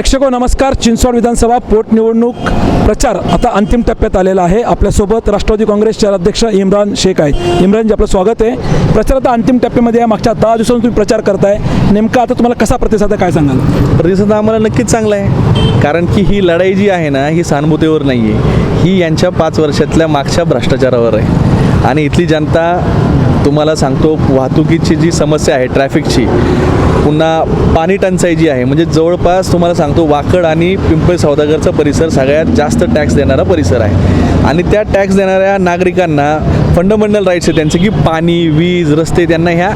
प्रेक्षको नमस्कार. चिंचवड विधानसभा पोटनिवडणूक प्रचार आता अंतिम टप्प्यात आलेला आहे. आपल्यासोबत राष्ट्रवादी काँग्रेसचे अध्यक्ष इम्रान शेख आहेत. इम्रानजी आपलं स्वागत आहे. प्रचार आता अंतिम टप्प्यामध्ये आहे. मागच्या दहा दिवसांनी तुम्ही प्रचार करताय. नेमका आता तुम्हाला कसा प्रतिसाद आहे? काय सांगाल? प्रतिसाद आम्हाला नक्कीच चांगला आहे. कारण की ही लढाई जी आहे ना ही सहानुभूतीवर नाही आहे ही यांच्या पाच वर्षातल्या मागच्या भ्रष्टाचारावर आहे. आणि इथली जनता तुम्हाला सांगतो वाहतुकीची जी समस्या आहे ट्रॅफिकची पुन्हा पाणी टंचाई जी आहे म्हणजे जवळपास तुम्हाला सांगतो वाकड आणि पिंपळ सौदागरचा परिसर सगळ्यात जास्त टॅक्स देणारा परिसर आहे. आणि त्या टॅक्स देणाऱ्या नागरिकांना फंडामेंटल राईट्स आहेत त्यांचे की पाणी वीज रस्ते त्यांना ह्या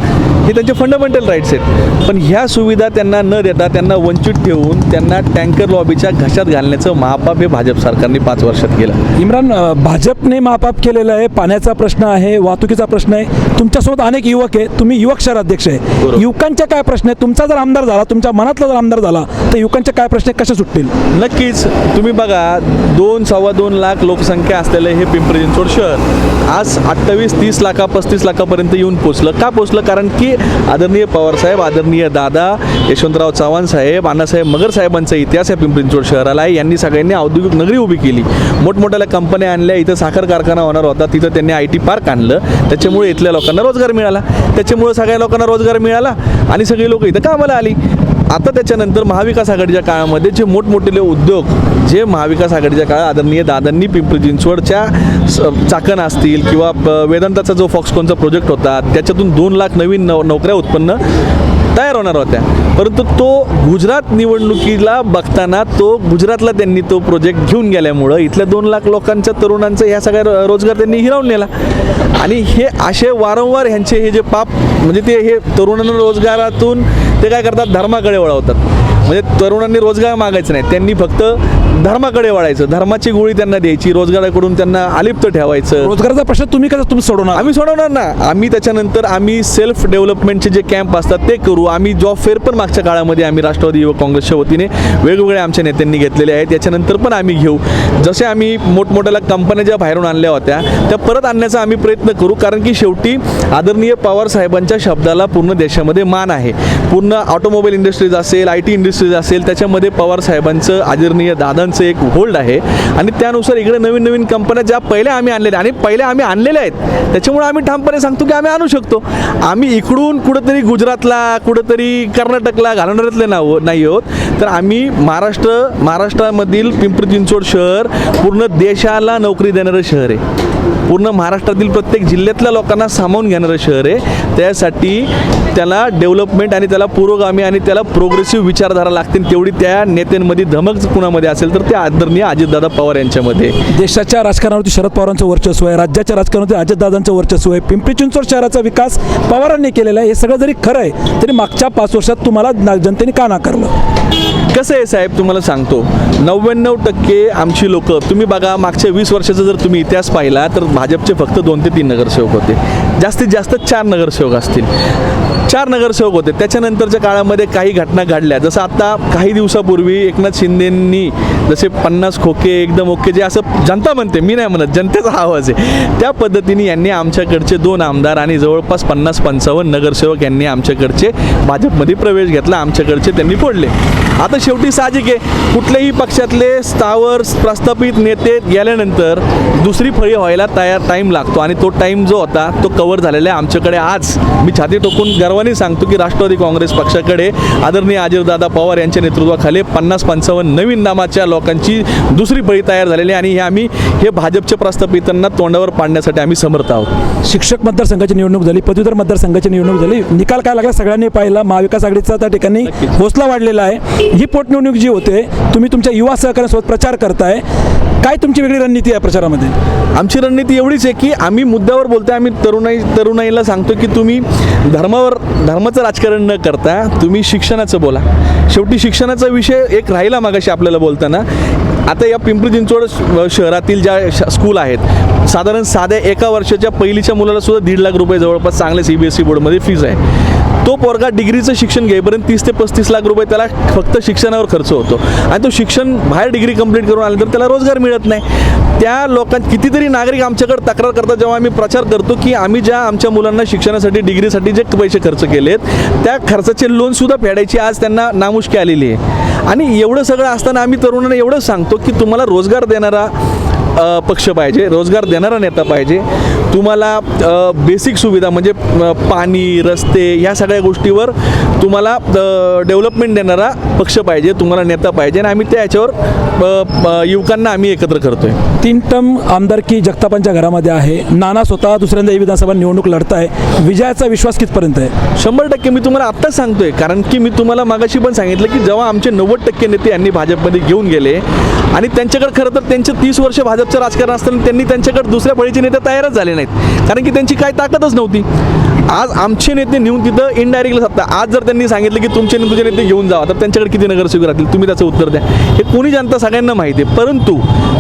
हे त्यांचे फंडामेंटल राईट्स आहेत. पण ह्या सुविधा त्यांना न देता त्यांना वंचित ठेवून त्यांना टँकर लॉबीच्या घशात घालण्याचं महापाप हे भाजप सरकारने पाच वर्षात केलं. इम्रान भाजपने महापाप केलेलं आहे पाण्याचा प्रश्न आहे वाहतुकीचा प्रश्न आहे. तुमच्यासोबत अनेक युवक आहे तुम्ही युवक शहर अध्यक्ष आहे. युवकांच्या काय प्रश्न आहे तुमचा जर आमदार झाला तुमच्या मनातला जर आमदार झाला तर युवकांचे काय प्रश्न आहे कसे सुटतील? नक्कीच. तुम्ही बघा दोन सव्वा दोन लाख लोकसंख्या असलेलं हे पिंपरी चिंचवड शहर आज अठ्ठावीस तीस लाखा पस्तीस लाखापर्यंत येऊन पोचलं. का पोचलं? कारण की आदरणीय पवारसाहेब आदरणीय दादा यशवंतराव चव्हाण साहेब अण्णासाहेब मगर साहेबांचा इतिहास आहे पिंपरी चिंचवड शहराला आहे. यांनी सगळ्यांनी औद्योगिक नगरी उभी केली. मोठमोठ्या कंपन्या आणल्या. इथं साखर कारखाना होणार होता. तिथं त्यांनी आय टी पार्क आणलं. त्याच्यामुळे इथल्या लोकांना रोजगार मिळाला. त्याच्यामुळे सगळ्या लोकांना रोजगार मिळाला आणि सगळी लोक इथं कामाला आली. आता त्याच्यानंतर महाविकास आघाडीच्या काळामध्ये जे मोठमोठे उद्योग जे महाविकास आघाडीच्या काळात आदरणीय दादांनी पिंपरी चिंचवडच्या स- चाकण असतील किंवा वेदांताचा जो फॉक्सकॉनचा प्रोजेक्ट होता त्याच्यातून दोन लाख नवीन नव नोकऱ्या उत्पन्न तयार होणार होत्या. परंतु तो गुजरात निवडणुकीला बघताना तो गुजरातला त्यांनी तो प्रोजेक्ट घेऊन गेल्यामुळं इथल्या दोन लाख लोकांच्या तरुणांचा ह्या सगळ्या रोजगार त्यांनी हिरावून नेला. आणि हे असे वारंवार ह्यांचे हे जे पाप म्हणजे ते हे तरुणांना रोजगारातून ते काय करतात? धर्माकडे वळवतात. म्हणजे तरुणांनी रोजगार मागायचं नाही. त्यांनी फक्त धर्माकडे वळायचं. धर्माची गोळी त्यांना द्यायची रोजगाराकडून त्यांना अलिप्त ठेवायचं. रोजगाराचा प्रश्न तुम्ही कसं तुम्ही सोडवणार? आम्ही सोडवणार ना. आम्ही त्याच्यानंतर आम्ही सेल्फ डेव्हलपमेंटचे जे कॅम्प असतात ते करू. आम्ही जॉब फेअर पण मागच्या काळामध्ये आम्ही राष्ट्रवादी युवक काँग्रेसच्या वतीने वेगवेगळ्या आमच्या नेत्यांनी घेतलेले आहेत. याच्यानंतर पण आम्ही घेऊ. जसे आम्ही मोठमोठ्या कंपन्या ज्या बाहेरून आणल्या होत्या त्या परत आणण्याचा आम्ही प्रयत्न करू. कारण की शेवटी आदरणीय पवार साहेबांच्या शब्दाला पूर्ण देशामध्ये मान आहे. पूर्ण ऑटोमोबाईल इंडस्ट्रीज असेल आय टी इंडस्ट्रीज असेल त्याच्यामध्ये पवार साहेबांचं आदरणीय दादांचं एक होल्ड आहे. आणि त्यानुसार इकडे नवीन नवीन कंपन्या ज्या पहिल्या आम्ही आणलेल्या आणि पहिल्या आम्ही आणलेल्या आहेत. त्याच्यामुळे आम्ही ठामपणे सांगतो की आम्ही आणू शकतो. आम्ही इकडून कुठंतरी गुजरातला कुठंतरी कर्नाटकला घालवणाऱ्यातले नाव नाही आहोत. तर आम्ही महाराष्ट्र महाराष्ट्रामधील पिंपरी चिंचवड शहर पूर्ण देशाला नोकरी देणारं शहर आहे. पूर्ण महाराष्ट्रातील प्रत्येक जिल्ह्यातल्या लोकांना सामावून घेणारं शहर आहे. त्यासाठी त्याला डेव्हलपमेंट आणि त्याला पुरोगामी आणि त्याला प्रोग्रेसिव्ह विचारधारा लागतील. तेवढी त्या नेत्यांमध्ये धमक कुणामध्ये असेल तर ते आदरणीय अजितदादा पवार यांच्यामध्ये. देशाच्या राजकारणावरती शरद पवारांचं वर्चस्व आहे राज्याच्या राजकारणावरती अजितदादांचं वर्चस्व आहे पिंपरी चिंचवड शहराचा विकास पवारांनी केलेला आहे हे सगळं जरी खरं आहे तरी मागच्या पाच वर्षात तुम्हाला जनतेने का नाकारलं? कसं आहे साहेब तुम्हाला सांगतो. नव्याण्णव टक्के आमची लोक तुम्ही बघा मागच्या वीस वर्षाचा जर तुम्ही इतिहास पाहिला तर भाजपचे फक्त दोन ते तीन नगरसेवक होते. जास्तीत जास्त चार नगरसेवक असतील. चार नगरसेवक होते. त्याच्यानंतरच्या काळामध्ये काही घटना घडल्या. जसं आता काही दिवसापूर्वी एकनाथ शिंदेंनी जसे पन्नास खोके एकदम ओके जे असं जनता म्हणते मी नाही म्हणत जनतेचा आवाज आहे. त्या पद्धतीने यांनी आमच्याकडचे दोन आमदार आणि जवळपास पन्नास पंचावन्न नगरसेवक यांनी आमच्याकडचे भाजपमध्ये प्रवेश घेतला आमच्याकडचे त्यांनी फोडले. आता शेवटी साहजिक आहे. कुठल्याही पक्षातले स्थावर प्रस्थापित नेते गेल्यानंतर दुसरी फळी व्हायला तयार टाईम लागतो आणि तो टाईम जो होता तो कवर झालेला आहे आमच्याकडे आज. मी छाती टोकून गर्वाने सांगतो की राष्ट्रवादी काँग्रेस पक्षाकडे आदरणीय अजितदादा पवार यांच्या नेतृत्वाखाली पन्नास पंचावन्न नवीन नामाच्या लोकांची दुसरी फळी तयार झालेली आहे आणि हे आम्ही हे भाजपच्या प्रस्थापितांना तोंडावर पाडण्यासाठी आम्ही समर्थ आहोत. शिक्षक मतदारसंघाची निवडणूक झाली पदवीधर मतदारसंघाची निवडणूक झाली. निकाल काय लागला? सगळ्यांनी पाहिला. महाविकास आघाडीचा त्या ठिकाणी. हौसला वाढलेला आहे. ही पोटनिवडणूक जी होते तुम्ही तुमच्या युवा सहकाऱ्यांसोबत प्रचार करताय काय तुमची वेगळी रणनीती आहे प्रचारामध्ये? आमची रणनीती एवढीच आहे की आम्ही मुद्द्यावर बोलतोय आम्ही तरुणाई तरुणाईला सांगतो की तुम्ही धर्मावर धर्माचं राजकारण न करता तुम्ही शिक्षणाचं बोला. शेवटी शिक्षणाचा विषय एक राहिला मागाशी आपल्याला बोलताना. आता या पिंपरी चिंचवड शहरातील ज्या श- स्कूल आहेत साधारण साध्या एका वर्षाच्या पहिलीच्या मुलाला सुद्धा दीड लाख रुपये जवळपास चांगले सी बी एस ई बोर्डमध्ये फीज आहे. तो पोरगा डिग्रीचं शिक्षण घेईपर्यंत तीस ते पस्तीस लाख रुपये त्याला फक्त शिक्षणावर खर्च होतो. आणि तो शिक्षण बाहेर डिग्री कंप्लीट करून आल्यानंतर त्याला रोजगार मिळत नाही. त्या लोकां कितीतरी नागरिक आमच्याकडे तक्रार करतात. जेव्हा आम्ही प्रचार करतो की आम्ही ज्या आमच्या मुलांना शिक्षणासाठी डिग्रीसाठी जे पैसे खर्च केलेत त्या खर्चाचे लोनसुद्धा फेडायची आज त्यांना नामुष्की आलेली आहे. आणि एवढं सगळं असताना आम्ही तरुणांना एवढंच सांगतो की तुम्हाला रोजगार देणारा पक्ष पाहिजे रोजगार देणारा नेता पाहिजे. तुम्हाला बेसिक सुविधा म्हणजे पाणी रस्ते ह्या सगळ्या गोष्टीवर तुम्हाला डेव्हलपमेंट देणारा पक्ष पाहिजे तुम्हाला नेता पाहिजे आणि आम्ही त्या अ, युवकांना आम्ही एकत्र करतोय. तीन टर्म आमदारकी जगतापांच्या घरामध्ये आहे. नाना स्वतः दुसऱ्यांदा ही विधानसभा निवडणूक लढताय. विजयाचा विश्वास कितपर्यंत आहे? शंभर टक्के मी तुम्हाला आत्ताच सांगतोय कारण की मी तुम्हाला मागाशी पण सांगितलं की जेव्हा आमचे नव्वद टक्के नेते यांनी भाजपमध्ये घेऊन गेले आणि त्यांच्याकडे खरं तर त्यांचे तीस वर्ष भाजपचं राजकारण असताना त्यांनी त्यांच्याकडे दुसऱ्या फळीचे नेते तयारच झाले आहेत. कारण की त्यांची काय ताकदच नव्हती. आज आमचे नेते नेऊन तिथं इनडायरेक्टली सत्ता. आज जर त्यांनी सांगितलं की तुमचे तुझे नेते घेऊन जावा तर त्यांच्याकडे किती नगरसेवक राहतील? तुम्ही त्याचं उत्तर द्या. हे कोणी जनता सगळ्यांना माहिती आहे. परंतु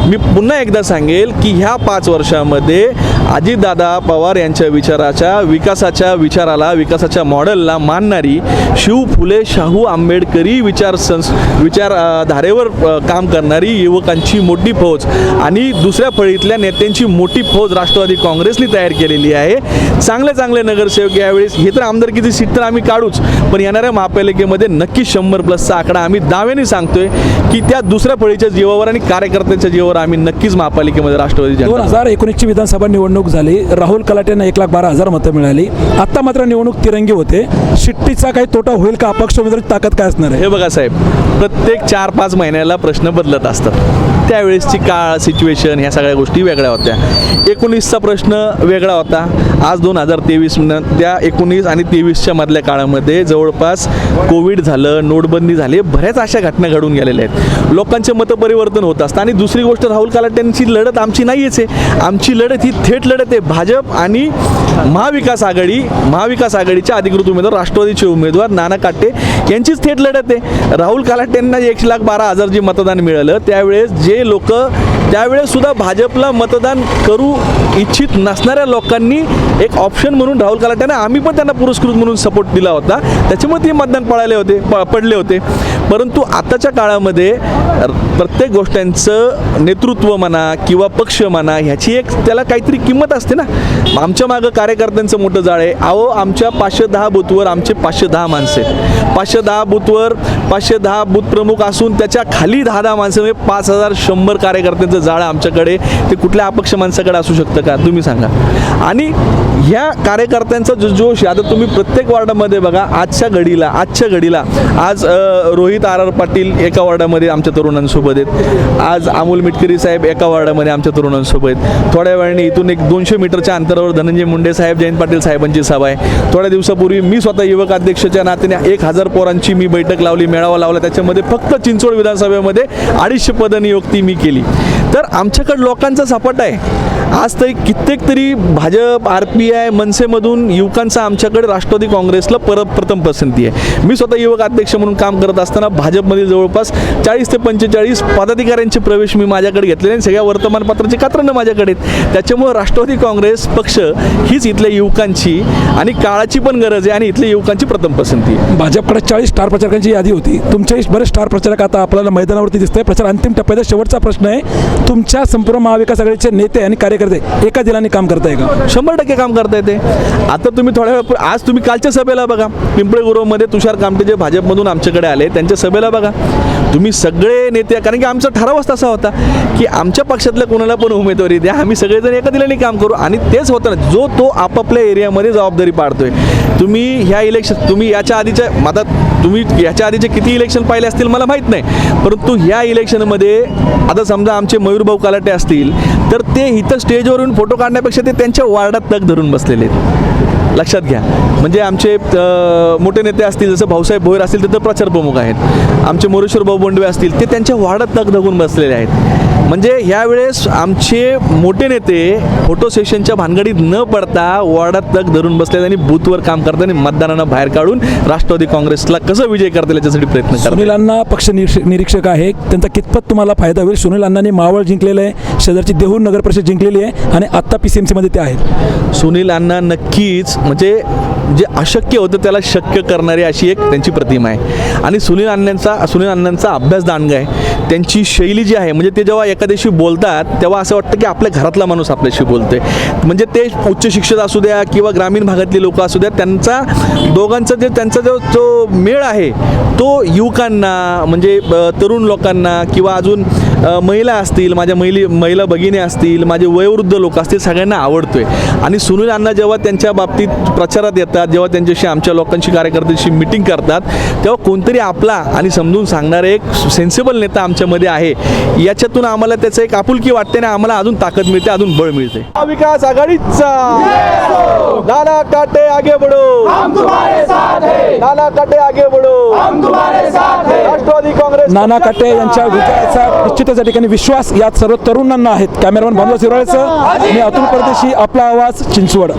मी पुन्हा एकदा सांगेल की ह्या पाच वर्षामध्ये अजितदादा पवार यांच्या विचाराच्या विकासाच्या विचाराला विकासाच्या मॉडेलला मानणारी शिव फुले शाहू आंबेडकरी विचार संस विचारधारेवर काम करणारी युवकांची मोठी फौज आणि दुसऱ्या फळीतल्या नेत्यांची मोठी फौज राष्ट्रवादी काँग्रेस काँग्रेसनी तयार केलेली आहे. चांगले चांगले नगरसेवक यावेळेस हे तर आमदारकीची सीट तर आम्ही काढूच पण येणाऱ्या महापालिकेमध्ये नक्कीच शंभर प्लसचा आकडा आम्ही दाव्याने सांगतोय की त्या दुसऱ्या फळीच्या जीवावर आणि कार्यकर्त्यांच्या जीवावर आम्ही नक्कीच महापालिकेमध्ये राष्ट्रवादी दोन हजार एकोणीसची विधानसभा निवडणूक झाली. राहुल कलाटेंना एक लाख बारा हजार मतं मिळाली. आता मात्र निवडणूक तिरंगी होते. शिट्टीचा काही तोटा होईल का? अपक्ष उमेदवारी ताकद काय असणार आहे? हे बघा साहेब प्रत्येक चार पाच महिन्याला प्रश्न बदलत असतात. त्यावेळेसची काळ सिच्युएशन ह्या सगळ्या गोष्टी वेगळ्या होत्या. एकोणीसचा प्रश्न वेगळा होता. आज दोन हजार तेवीस त्या एकोणीस आणि तेवीसच्या मधल्या काळामध्ये जवळपास कोविड झालं नोटबंदी झाली बऱ्याच अशा घटना घडून गेलेल्या आहेत. लोकांचे मतं परिवर्तन होत असतं. आणि दुसरी गोष्ट राहुल कालाट्यांची लढत आमची नाहीच आहे. आमची लढत ही थेट लढत आहे. भाजप आणि महाविकास आघाडी महाविकास आघाडीच्या अधिकृत उमेदवार राष्ट्रवादीचे उमेदवार नाना काटे यांचीच थेट लढत आहे. राहुल कालाट्यांना एक लाख बारा हजार जे मतदान मिळालं त्यावेळेस जे लोक त्यावेळेस सुद्धा भाजपला मतदान करू इच्छित नसणाऱ्या लोकांनी एक ऑप्शन म्हणून राहुल कलाट्यांना आम्ही पण त्यांना पुरस्कृत म्हणून सपोर्ट दिला होता. त्याच्यामुळे ते मतदान पळाले होते प पडले होते. परंतु आताच्या काळामध्ये प्रत्येक गोष्टींचं नेतृत्व म्हणा किंवा पक्ष म्हणा ह्याची एक त्याला काहीतरी किंमत असते ना. आमच्या मागं कार्यकर्त्यांचं मोठं जाळ आहे. अहो आमच्या पाचशे दहा बूथवर आमचे पाचशे दहा माणसं आहेत. पाचशे दहा बूथवर पाचशे दहा बूथ प्रमुख असून त्याच्याखाली दहा दहा माणसं म्हणजे पाच हजार शंभर कार्यकर्त्यांचं जाळं आमच्याकडे ते कुठल्या अपक्ष माणसाकडे असू शकतं का? तुम्ही सांगा. आणि ह्या कार्यकर्त्यांचा जो जोश आहे आता तुम्ही प्रत्येक वॉर्डामध्ये बघा आजच्या घडीला आजच्या घडीला आज रोहित आर आर पाटील एका वॉर्डामध्ये आमच्या तरुणांसोबत आहेत. आज अमोल मिटकरी साहेब एका वॉर्डामध्ये आमच्या तरुणांसोबत आहेत. थोड्या वेळाने इथून एक दोनशे मीटरच्या अंतरावर धनंजय मुंडे साहेब जयंत पाटील साहेबांची सभा आहे. थोड्या दिवसापूर्वी मी स्वतः युवक अध्यक्षाच्या नात्याने एक हजार पोरांची मी बैठक लावली मेळावा लावला. त्याच्यामध्ये फक्त चिंचवड विधानसभेमध्ये अडीचशे पदनियुक्ती मी केली. तर आमच्याकडे लोकांचा सपाट आहे. आज तरी कित्येक तरी भाजप आर पी आय मनसेमधून युवकांचा आमच्याकडे राष्ट्रवादी काँग्रेसला परत प्रथम पसंती आहे. मी स्वतः युवक अध्यक्ष म्हणून काम करत असताना भाजपमधील जवळपास चाळीस ते पंचेचाळीस पदाधिकाऱ्यांचे प्रवेश मी माझ्याकडे घेतलेले आणि सगळ्या वर्तमानपत्राची कात्रणं माझ्याकडे आहेत. त्याच्यामुळं राष्ट्रवादी काँग्रेस पक्ष हीच इथल्या युवकांची आणि काळाची पण गरज आहे आणि इथल्या युवकांची प्रथम पसंती आहे. भाजपकडे चाळीस स्टार प्रचारकांची यादी होती. तुमच्याही बरेच स्टार प्रचारक आता आपल्याला मैदानावरती दिसतंय. प्रचार अंतिम टप्प्याचा शेवटचा प्रश्न आहे. तुमच्या संपूर्ण महाविकास आघाडीचे नेते आणि कार्यकर्ते एका दिलाने काम करताय का? शंभर टक्के काम करता येते आता तुम्ही थोड्या वेळ आज तुम्ही कालच्या सभेला बघा. पिंपळे गुरुमध्ये तुषार कामटे जे भाजपमधून आमच्याकडे आले. त्यांच्या सभेला बघा. तुम्ही सगळे नेते कारण की आमचा ठरावच तसा होता की आमच्या पक्षातल्या कोणाला पण उमेदवारी द्या. आम्ही सगळेजण एका दिल्याने काम करू. आणि तेच होतं ना. जो तो आपापल्या एरियामध्ये जबाबदारी पाडतोय. तुम्ही ह्या इलेक्शन तुम्ही याच्या आधीच्या आता तुम्ही याच्या आधीचे किती इलेक्शन पाहिले असतील मला माहीत नाही. परंतु ह्या इलेक्शनमध्ये आता समजा आमचे मयूरभाऊ कलाटे असतील तर ते इथं स्टेजवरून फोटो काढण्यापेक्षा ते त्यांच्या वार्डात तग धरून बसलेले आहेत. लक्षात घ्या. म्हणजे आमचे मोठे नेते असतील जसं भाऊसाहेब भोयर असतील ते तर प्रचार प्रमुख आहेत. आमचे मोरेश्वर भाऊ बोंडवे असतील ते त्यांच्या वार्डात तग धरून बसलेले आहेत. म्हणजे ह्यावेळेस आमचे मोठे नेते फोटो सेशनच्या भानगडीत न पडता वॉर्डात तग धरून बसले आणि बूथवर काम करतात आणि मतदारांना बाहेर काढून राष्ट्रवादी काँग्रेसला कसं विजय करतील याच्यासाठी प्रयत्न करतात सुनील अण्णा पक्ष निरीक्ष- निरीक्षक आहे. त्यांचा कितपत तुम्हाला फायदा होईल? सुनील अण्णांनी मावळ जिंकलेलं आहे. शेजारची देहूर नगर परिषद जिंकलेली आहे आणि आत्ता पी सी एम सीमध्ये ते आहेत. सुनील अण्णा नक्कीच म्हणजे जे अशक्य होतं त्याला शक्य करणारी अशी एक त्यांची प्रतिमा आहे. आणि सुनील अण्णांचा सुनील अण्णांचा अभ्यास दांडग आहे. त्यांची शैली जी आहे म्हणजे ते जेव्हा एखाद्याशी बोलतात तेव्हा असं वाटतं की आपल्या घरातला माणूस आपल्याशी बोलतोय. म्हणजे ते उच्च शिक्षित असू द्या किंवा ग्रामीण भागातली लोक असू द्या त्यांचा दोघांचा जे त्यांचा जो जो मेळ आहे तो युवकांना म्हणजे तरुण लोकांना किंवा अजून महिला असतील माझ्या महिली महिला भगिनी असतील माझे वयोवृद्ध लोक असतील सगळ्यांना आवडतोय. आणि सुनील अण्णा जेव्हा त्यांच्या बाबतीत प्रचारात येतात जेव्हा त्यांच्याशी आमच्या लोकांशी कार्यकर्त्यांशी मिटिंग करतात तेव्हा कोणतरी आपला आणि समजून सांगणारा एक सेन्सिबल नेता आमच्यामध्ये आहे. याच्यातून आम्हाला त्याचं एक आपुलकी वाटते आणि आम्हाला अजून ताकद मिळते अजून बळ मिळते. विकास आघाडीचा! नाना काटे आगे बढो नाना काटे आगे बढो राष्ट्रवादी काँग्रेस नाना काटे यांच्या विजयाचा निश्चितच या ठिकाणी विश्वास यात सर्व तरुणांना आहेत. कॅमेरामॅन भानुदास हिरोळेचं मी अतुल परदेशी आपला आवाज चिंचवड.